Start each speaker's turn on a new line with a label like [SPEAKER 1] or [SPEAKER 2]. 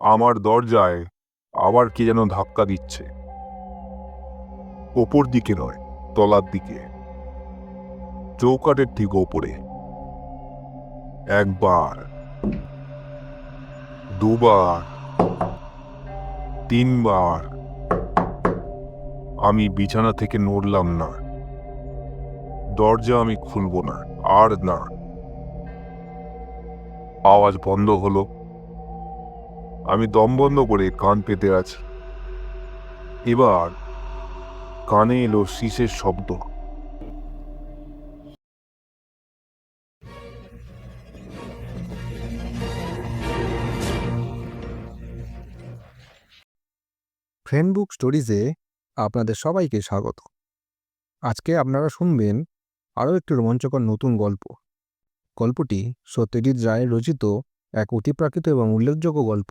[SPEAKER 1] আমার দরজায় আবার কি যেন ধাক্কা দিচ্ছে। ওপর দিকে নয়, তলার দিকে। চৌকাটের ঠিক ওপরে। একবার, দুবার, তিনবার আমি বিছানা থেকে নড়লাম না। দরজা আমি খুলব না, আর না। আওয়াজ বন্ধ হলো। আমি দম বন্ধ করে কান পেতে আছি। এবার কানে এলো শীষের শব্দ।
[SPEAKER 2] ফ্রেন্ড বুক স্টোরিজে আপনাদের সবাইকে স্বাগত। আজকে আপনারা শুনবেন আরও একটি রোমাঞ্চকর নতুন গল্প। গল্পটি সত্যজিৎ রায় রচিত এক অতিপ্রাকৃত এবং উল্লেখযোগ্য গল্প